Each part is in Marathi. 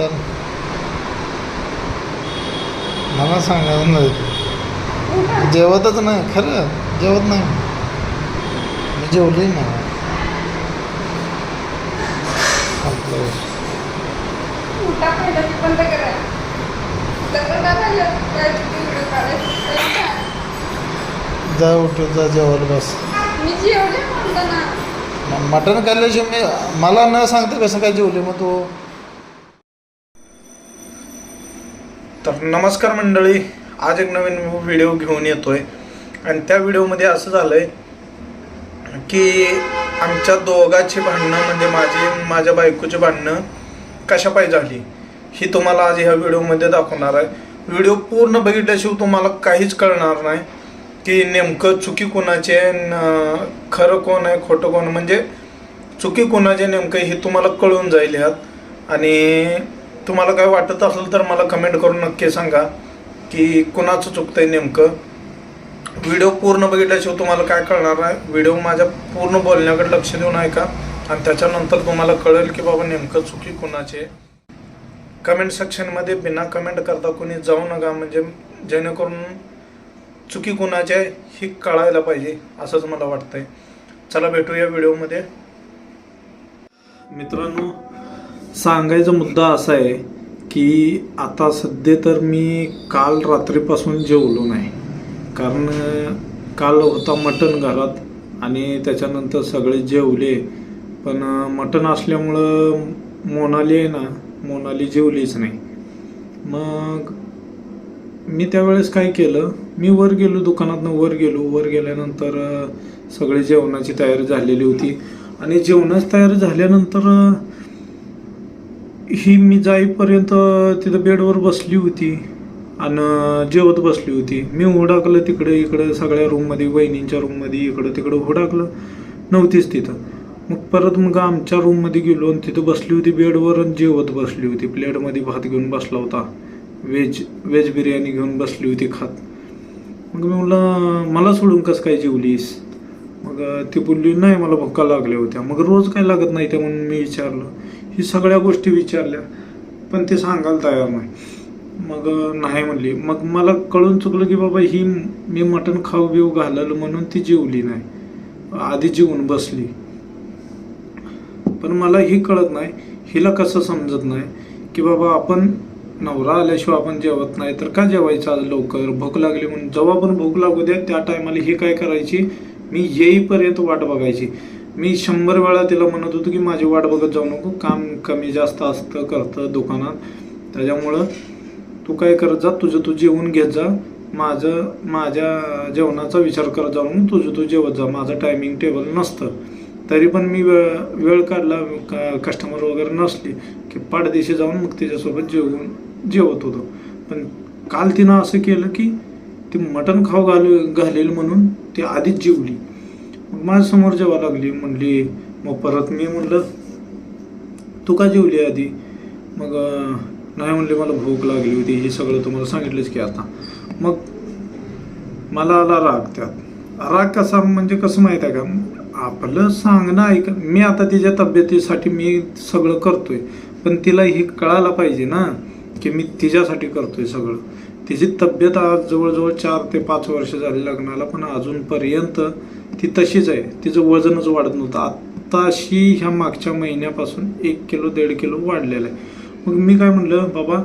चल मला सांगायचं नाही जेवतच नाही खरं? जेवत नाही. मी जेवली ना. जा उठ जा जेवायला बस. मी मटण खाल्ल्याशिवाय मी मला न सांगते कसं काय जेवले मग तू? तर नमस्कार मंडळी आज एक नवीन व्हिडिओ घेऊन येतोय. आणि त्या व्हिडिओमध्ये असं झालंय की आमच्या दोघाची भांडणं म्हणजे माझी माझ्या बायकोची भांडणं कशा पाहिजे झाली ही तुम्हाला आज ह्या व्हिडिओमध्ये दाखवणार आहे. व्हिडिओ पूर्ण बघितल्याशिवाय तुम्हाला काहीच कळणार नाही की नेमकं चुकी कोणाची आहे खरं कोण आहे खोटं कोण म्हणजे चुकी कोणाचे नेमकं हे तुम्हाला कळून जाईल यात आणि तुम्हाला काय वाटत असेल तर मला कमेंट करून नक्की सांगा की कुणाचं चुकतंय नेमकं. व्हिडिओ पूर्ण बघितल्याशिवाय तुम्हाला काय कळणार आहे व्हिडिओ माझ्या पूर्ण बोलण्याकडे लक्ष देऊन ऐका. आणि त्याच्यानंतर तुम्हाला कळेल की बाबा नेमकं चुकी कुणाची आहे. कमेंट सेक्शनमध्ये बिना कमेंट करता कोणी जाऊ नका. म्हणजे जेणेकरून चुकी कुणाची आहे ही कळायला पाहिजे असंच मला वाटतंय. चला भेटूया व्हिडिओमध्ये मित्रांनो सांगायचा मुद्दा असा आहे की आता सध्या तर मी काल रात्रीपासून जेवलो नाही. कारण काल होता मटण घरात आणि त्याच्यानंतर सगळे जेवले. पण मटण असल्यामुळं मोनाली आहे ना मोनाली जेवलीच नाही. मग मी त्यावेळेस काय केलं मी वर गेलो दुकानातनं वर गेलो. वर गेल्यानंतर सगळी जेवणाची तयारी झालेली होती. आणि जेवणाची तयारी झाल्यानंतर ही मी जाईपर्यंत तिथं बेडवर बसली होती आणि जेवत बसली होती. मी हुडाकलं तिकडे इकडं सगळ्या रूममध्ये वहिनींच्या रूममध्ये इकडं तिकडं हुडाकलं. नव्हतीच तिथं. मग परत मग आमच्या रूममध्ये गेलो आणि तिथं बसली होती बेडवर आणि जेवत बसली होती. प्लेटमध्ये भात घेऊन बसला होता. व्हेज व्हेज बिर्याणी घेऊन बसली होती खात. मग मी म्हटलं मला सोडून कसं काय जेवलीस? मग ती बोलली नाही मला भुका लागल्या होत्या. मग रोज काय लागत नाही त्या म्हणून मी विचारलं. ही सगळ्या गोष्टी विचारल्या पण ते सांगायला तयार नाही. मग नाही म्हणली. मग मला कळून चुकलं की बाबा ही मी मटण खाऊ बिऊ घाललं म्हणून ती जेवली नाही. आधी जेवून बसली. पण मला ही कळत नाही हिला कसं समजत नाही की बाबा आपण नवरा आल्याशिवाय आपण जेवत नाही तर का जेवायचं आज लवकर? भूक लागली म्हणून. जेव्हा पण भूक लागू द्या त्या टायमाला हे काय करायची? मी येईपर्यंत वाट बघायची. मी शंभर वेळा तिला म्हणत होतो की माझी वाट बघत जाऊ नको काम कमी जास्त असतं करतं दुकानात. त्याच्यामुळं तू काय करत जा तुझं तू जेवून घेत जा. माझं माझ्या जेवणाचा विचार करत जाऊ नको तुझं तू जेवत जा. माझं टायमिंग टेबल नसतं. तरी पण मी वेळ वेळ काढला कस्टमर वगैरे नसली की पाडदेशी जाऊन मग त्याच्यासोबत जेवून जेवत होतो. पण काल तिनं असं केलं की ती मटण खाऊ घाल घालेल म्हणून ती आधीच जेवली. मग माझ्यासमोर जेव्हा लागली म्हणली मग परत मी म्हणलं तू का जेवली आधी? मग नाही म्हणले मला भूक लागली होती हे सगळं तुम्हाला सांगितलंच की आता. मग मला आला राग त्यात. राग कसा म्हणजे कसं माहीत आहे का? आपलं सांगणं ऐक मी आता तिच्या तब्येतीसाठी मी सगळं करतोय पण तिला हे कळायला पाहिजे ना की मी तिच्यासाठी करतोय सगळं. तिची तब्येत आज जवळजवळ चार ते पाच वर्ष झाली लग्नाला पण अजूनपर्यंत ती तशीच आहे. तिचं वजनच वाढत नव्हतं. आत्ताशी ह्या मागच्या महिन्यापासून एक किलो दीड किलो वाढलेलं आहे. मग मी काय म्हणलं बाबा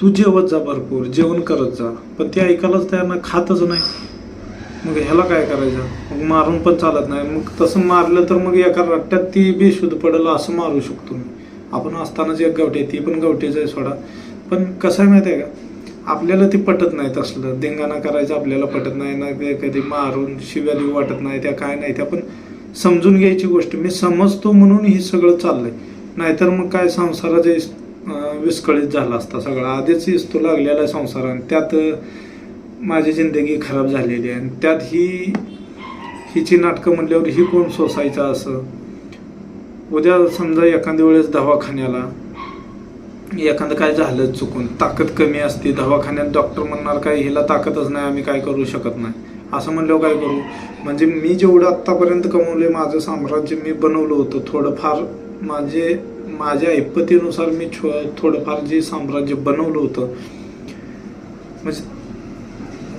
तू जेवत जा भरपूर जेवण करत जा. पण ते ऐकायलाच तयार खातच नाही. मग ह्याला काय करायचं? मग मारून पण चालत नाही. मग तसं मारलं तर मग एका रट्ट्यात ती बेशुद्ध पडेल असं मारू शकतो मी. आपण असतानाच एक गावठी आहे ती पण गावठीच आहे सोडा. पण कसं आहे माहिती आहे का? आपल्याला ते पटत नाही तसलं धिंगाणा करायचं आपल्याला पटत नाही ना ते कधी मारून शिव्या देऊ वाटत नाही त्या काय नाही त्या पण समजून घ्यायची गोष्ट. मी समजतो म्हणून हे सगळं चाललंय. नाहीतर मग काय संसाराचे विस्कळीत झाला असता सगळा. आधीच इस्तू लागलेला आहे संसाराने त्यात माझी जिंदगी खराब झालेली आहे. आणि त्यात ही हिची नाटकं म्हणल्यावर ही कोण सोसायचं असं? उद्या समजा एखाद्या वेळेस दवाखान्याला एखादं काय झालं चुकून ताकद कमी असते दवाखान्यात डॉक्टर म्हणणार काय हिला ताकदच नाही आम्ही काय करू शकत नाही. असं म्हणल्यावर काय करू? म्हणजे मी जेवढं आत्तापर्यंत कमवले माझं साम्राज्य मी बनवलं होतं थोडंफार माझे माझ्या ऐपतीनुसार मी छो थोडंफार जे साम्राज्य बनवलं होतं म्हणजे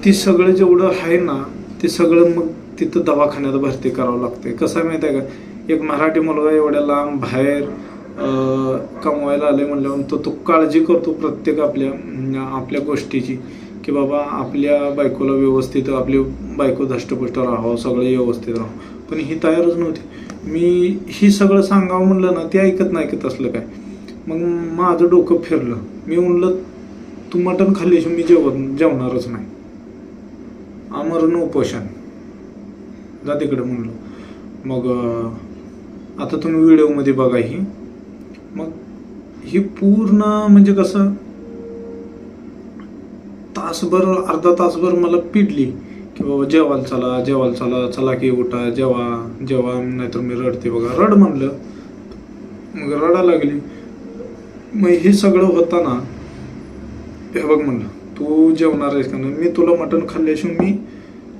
ती सगळं जेवढं आहे ना ते सगळं मग तिथं दवाखान्यात भरती करावं लागते कसं आहे माहिती आहे का? एक मराठी मुलगा एवढ्या लांब बाहेर कमवायला आलं आहे म्हणल्यावर तो तो काळजी करतो प्रत्येक आपल्या आपल्या गोष्टीची. की बाबा आपल्या बायकोला व्यवस्थित आपली बायको धष्टपुष्ट राहावं सगळं व्यवस्थित राहावं. पण ही तयारच नव्हती. मी ही सगळं सांगावं म्हणलं ना ते ऐकत नाही ऐकत असलं काय. मग माझं डोकं फिरलं. मी म्हणलं तू मटण खाल्ल्याशिवाय मी जेवण जेवणारच नाही. आमरण उपोषण. जा तिकडे म्हणलं. मग आता तुम्ही व्हिडिओमध्ये बघा ही. मग ही पूर्ण म्हणजे कसं? तासभर अर्धा तासभर मला पिडली की बाबा जेवायला चला जेवायला चला चला की उठा जेवा जेवा नाहीतर मी रडते बघा. रड म्हणलं. मग रडा लागली. मग हे सगळं होताना हे बघ म्हणलं तू जेवणार आहेस का नाही? मी तुला मटण खाल्ल्याशिवाय मी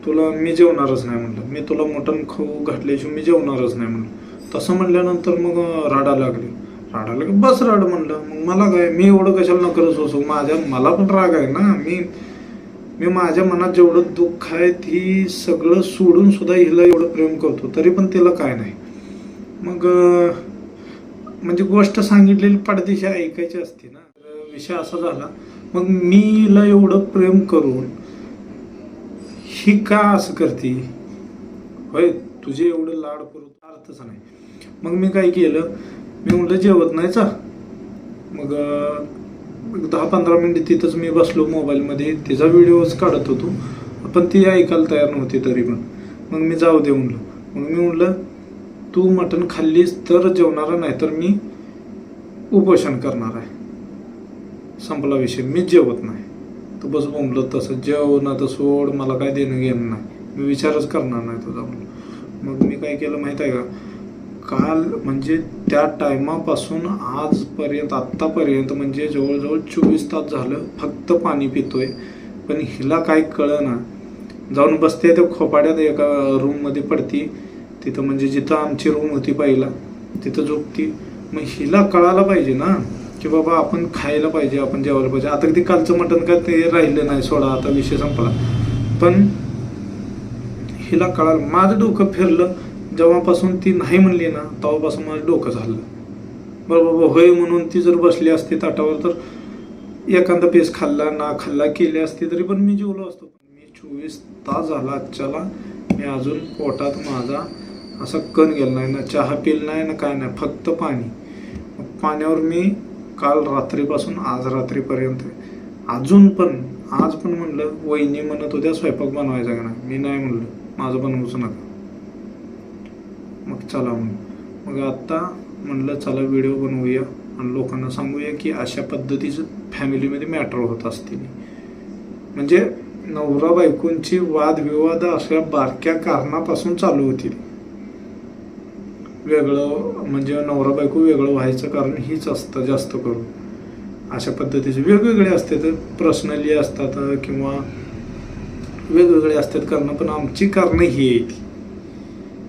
तुला मी जेवणारच नाही म्हणलं. मी तुला मटण खाऊ घातल्याशिवाय मी जेवणारच नाही म्हणलं. तसं म्हणल्यानंतर मग रडा लागली. रडायला बस रड म्हणलं. मग मला काय मी एवढं कशाला नकरच सोसू? माझ्या मला पण राग आहे ना. मी मी माझ्या मनात जेवढं दुःख आहे ती सगळं सोडून सुद्धा हिला एवढं प्रेम करतो. तरी पण तिला काय नाही. मग म्हणजे गोष्ट सांगितलेली पडदेशी ऐकायची असते ना. विषय असा झाला. मग मी हिला एवढं प्रेम करून ही का असं करते? होय तुझे एवढं लाड करू अर्थच नाही. मग मी काय केलं? मी म्हटलं जेवत नाही चा मग दहा पंधरा मिनिट तिथंच मी बसलो मोबाईलमध्ये. तिचा व्हिडिओच काढत होतो. पण ती ऐकायला तयार नव्हती तरी पण. मग मी जाऊ दे म्हणलं. मग मी म्हटलं तू मटण खाल्लीस तर जेवणार नाही तर मी उपोषण करणार आहे. संपला विषय. मी जेवत नाही. तू बस बोंबलं तसं जेव ना तर सोड मला काय देणं घेणं नाही. मी विचारच करणार नाही तुझा. म्हणून मग मी काय केलं माहीत आहे का? काल म्हणजे त्या टायमापासून आजपर्यंत आत्तापर्यंत म्हणजे जवळजवळ चोवीस तास झालं फक्त पाणी पितोय. पण हिला काय कळना. जाऊन बसते त्या खोपाड्यात एका रूममध्ये पडती. तिथं म्हणजे जिथं आमची रूम होती पहिला तिथं झोपती. मग हिला कळायला पाहिजे ना की बाबा आपण खायला पाहिजे आपण जेवायला पाहिजे. आता ते कालचं मटण काय ते राहिलं नाही सोडा आता विषय संपला. पण हिला कळालं. माझं डोकं फिरलं. जेव्हापासून ती नाही म्हणली ना तेव्हापासून माझं डोकं झालं. बरं बाबा होय म्हणून ती जर बसली असती ताटावर तर एखादा पेस खाल्ला ना खाल्ला केली असती तरी पण मी जेवलो असतो. मी चोवीस तास झाला आजच्याला. मी अजून पोटात माझा असा कण गेला नाही ना चहा पिल नाही ना काय नाही फक्त पाणी. मग पाण्यावर मी काल रात्रीपासून आज रात्रीपर्यंत अजून पण आज पण म्हणलं वहिनी म्हणत होत्या स्वयंपाक बनवायचा का नाही? मी नाही म्हणलं. माझं बनवूच नका. मग चला म्हणून मग आत्ता म्हणलं चला व्हिडिओ बनवूया. आणि लोकांना सांगूया की अशा पद्धतीचं फॅमिलीमध्ये मॅटर होत असतील म्हणजे नवरा बायकोंची वादविवाद अशा बारक्या कारणापासून चालू होतील. वेगळं म्हणजे नवरा बायको वेगळं व्हायचं कारण हीच असतं जास्त करून. अशा पद्धतीचे वेगवेगळे असतात पर्सनली असतात किंवा वेगवेगळे असतात कारणं पण आमची कारणं ही आहेत.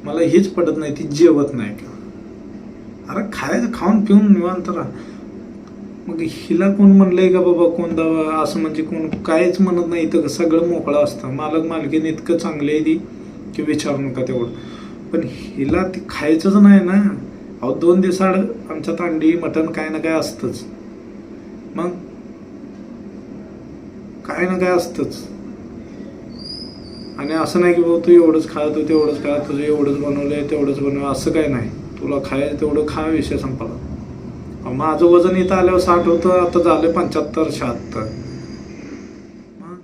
मला हेच पटत नाही ती जेवत नाही. का अरे खायचं खाऊन पिऊन निवांत राहा. मग हिला कोण म्हणलंय का बाबा कोण दवा असं म्हणजे कोण काहीच म्हणत नाही इथं सगळं मोकळं असतं. मालक मालकीने इतकं चांगलं आहे ती की विचारू नका तेवढं. पण हिला ती खायचंच नाही ना. अहो दोन दिवसाड आमच्यात अंडी मटण काय ना काय असतंच. मग काय ना काय असतंच. आणि असं नाही की बाबा तू एवढंच खा तू तेवढंच खा तुझं एवढंच बनवलं आहे तेवढंच बनवलं असं काही नाही. तुला खायचं तेवढं खा विषय संपला. माझं वजन इथं आल्यावर साठ होतं आता झालं पंच्याहत्तर शहात्तर मग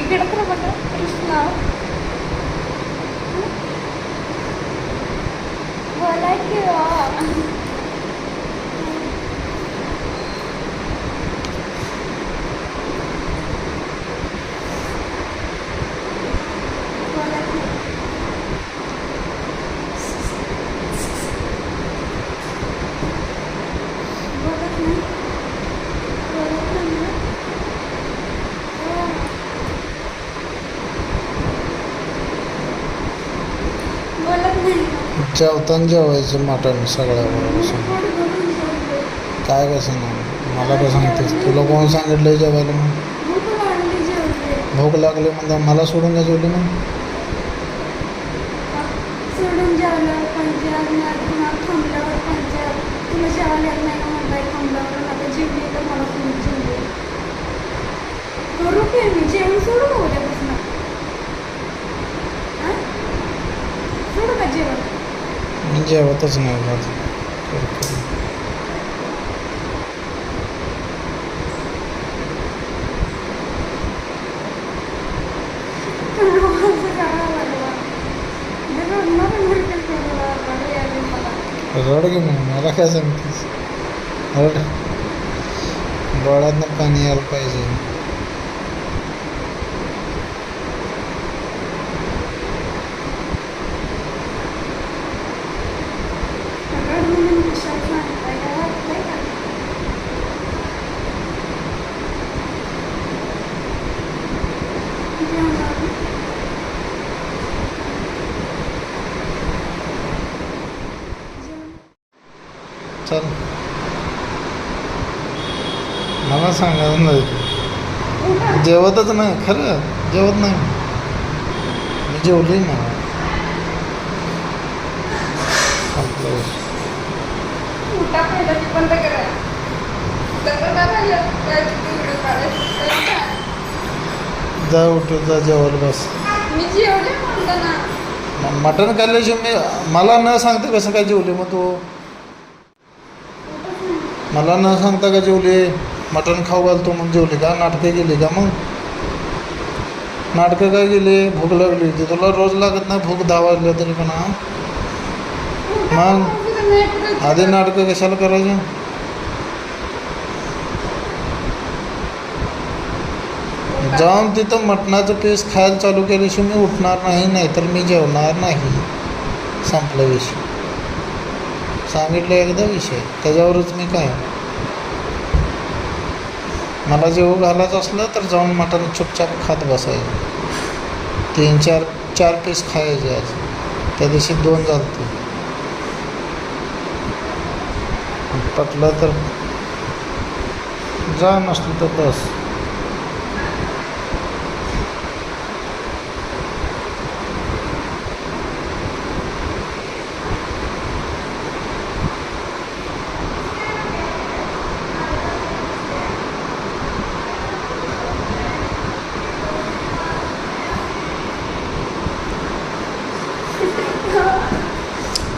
इकडे तर बघा कृष्णा बोला की वा. जेवताना जेवायचं मटण सगळ्याबरोबर काय कसं नाही मला काय सांगतेस तुला कोण सांगितलं जेवायला मग भूक लागली म्हणजे मला सोडून द्या जेवली मग? का जेवण? जेवतच नाही बात रड घे मग मला काय सांगतेस रड डोळ्यातनं पाणी यायला पाहिजे रड म्हणून कशाला सांगताय? काय वाटतंय का? जेवणार ना? जेवण चल मला सांगायचं नाही उठा. जेवतच नाही खरं? जेवत नाही. मी जेवली ना? जा उठ जा. बस. जेवले म- मटण खाल्ल्याशिवाय मी मला न सांगता कसं काय जेवले मग तू? मला न सांगता का जेवले? मटण खाऊ घालतो मग जेवले का? नाटकं गेली का मग? नाटकं काय गेली भूक लागली. होती तुला रोज लागत नाही भूक दहा वाजल्या तरी पण हा? मग? आधी नाटकं कशाला करायचं? जाऊन तिथं मटणाचं पीस खायला चालू केल्याशिवाय मी उठणार नाही नाहीतर मी जेवणार नाही. संपला विषय. सांगितलं एकदा विषय. त्याच्यावरच मी काय मला जेव घालायचं असलं तर जाऊन मटण चुपचाप खात बसायचं. तीन चार चार पीस खायचे आज. त्या दिवशी दोन चालते पटलं तर जा नसलं तर बस.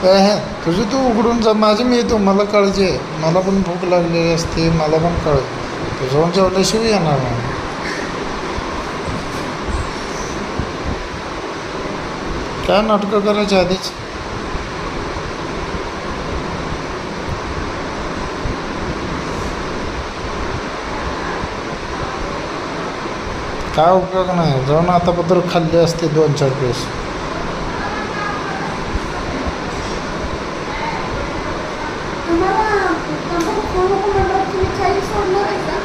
काय आहे? तुझी तू उघडून जा. माझी मी येतो. मला काळजी आहे. मला पण भूक लागलेली असते. मला पण कळ तुझं जाऊन जेवल्याशिवाय येणार नाही. काय नाटकं करायच्या आधीच? काय उपयोग नाही. जाऊन आता पत्र खाल्ले असते दोन चार पीस तुम्हाला तंबाखू खाऊ नको म्हणल्यावर तुम्ही काही सोडणार आहे का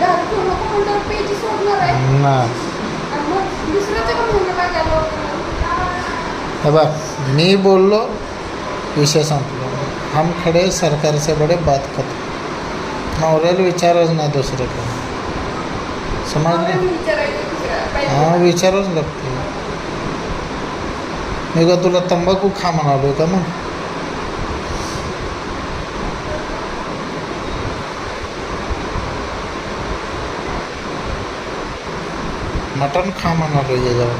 दारू खाऊ नको म्हणल्यावर पेची लागायला हे बघ मी बोललो विषय संपला. हम खडे सरकार से बडे बात करतो नवऱ्याला विचारच नाही दुसरं. काय समजले हां विचारच लागते. मी का तुला तंबाखू खा म्हणालो का मग? मटण खा म्हणालो याच्यावर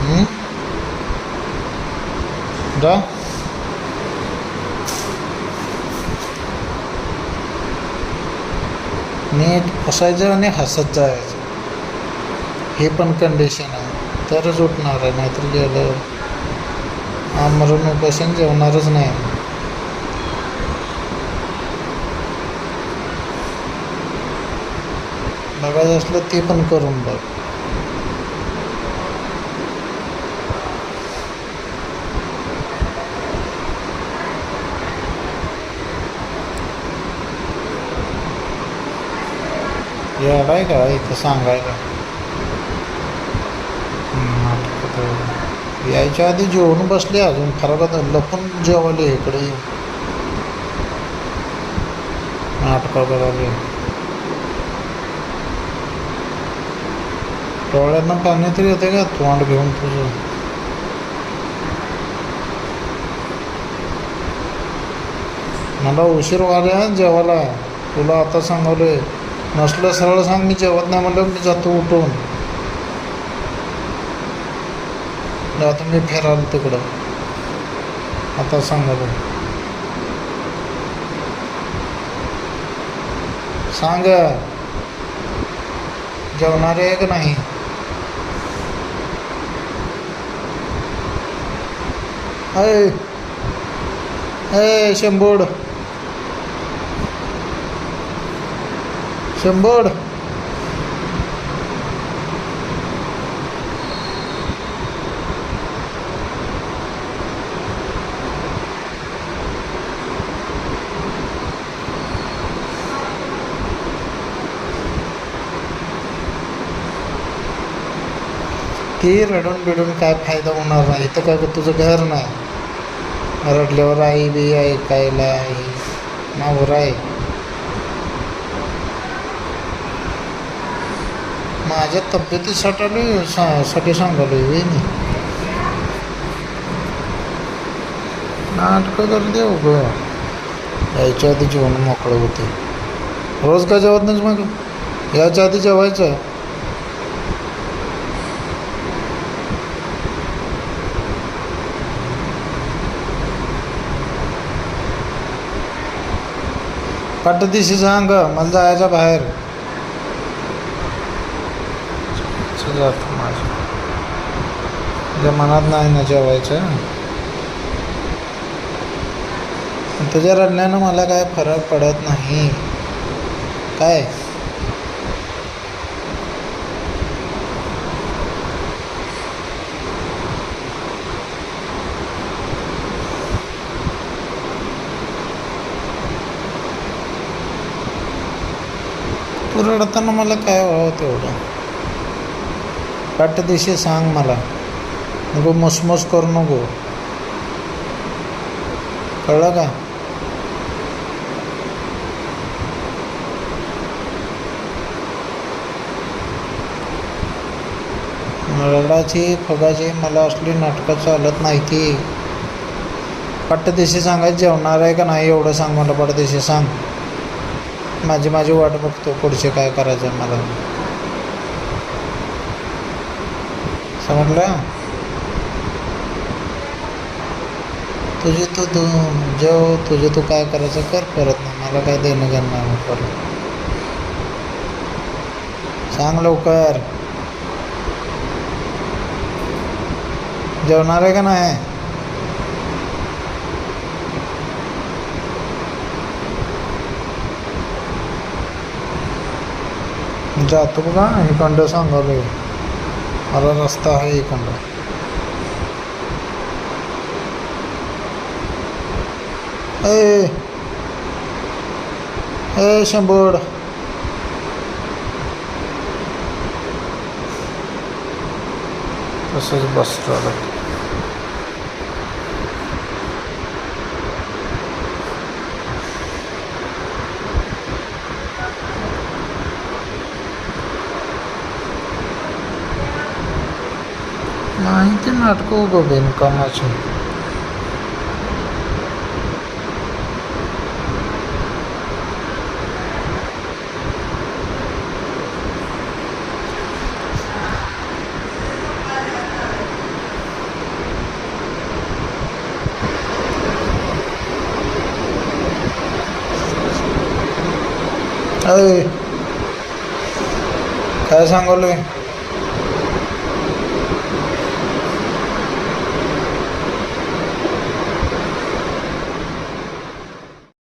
हं? जा. नीट असायचं आणि हसत जायचं. हे पण कंडिशन आहे. तरच उठणार आहे नाहीतर गेलं. आमरण उपोषण जेवणारच नाही. बघायचं असलं ते पण करून बघ. आहे का इथं सांगायला? तर यायच्या आधी जेवण बसले अजून खराब लपून जेवले इकडे. नाटकं करायला. डोळ्यांना पाणी तरी येते का तोंड घेऊन तुझं मला उशीर व्हायला जेवायला तुला आता सांगवलंय नसलं सरळ सांग मी जेवत नाही म्हणलं मी जातो उठून आता मी फिराल तिकडं आता सांगालो सांग जेवणारे आहे का नाही अय. अय शंभोड. शंभोड. ते रडून बिडून काय फायदा होणार नाही. तर काय तुझं घर नाही. रडल्यावर आई बी ऐकायला आई. मावर आहे. माझ्या तब्येतीसाठी सा साठी सांगालो वे मी नाटकं कर देऊ ग. यायच्या आधी जेवण मोकळं होते रोज का जेवत नाहीच मग? याच्या आधी जेवायचं. पट्ट दिशी सांग मला जायचं बाहेर. असं माझं. तुझ्या मनात नाही ना जेवायचं? तुझ्या रडण्यानं मला काय फरक पडत नाही? काय? रडताना मला काय व्हावं तेवढं? पाठदिशी सांग मला. नको मसमस करू नको. कळलं का? रडाची फगाची मला असली नाटकं चालत नाही ती पाठदिशी सांगायचं जेवणार आहे का नाही एवढं सांग मला. पट्टदिशी सांग. माझी माझी वाट बघतो पुढचे काय करायचं मला. समजलं? तुझे तू तू जेव तुझे तू काय करायचं कर परत. ना मला काय देणं घेणं नाही परत. सांग लवकर. जेवणार आहे का नाही? जातो बघा इकडं सांगालो मला रस्ता आहे इकडं ए ए शंभर. तसंच बस राहिलं माहिती नाटकं उगं बिनकामाची अय काय सांगवलंय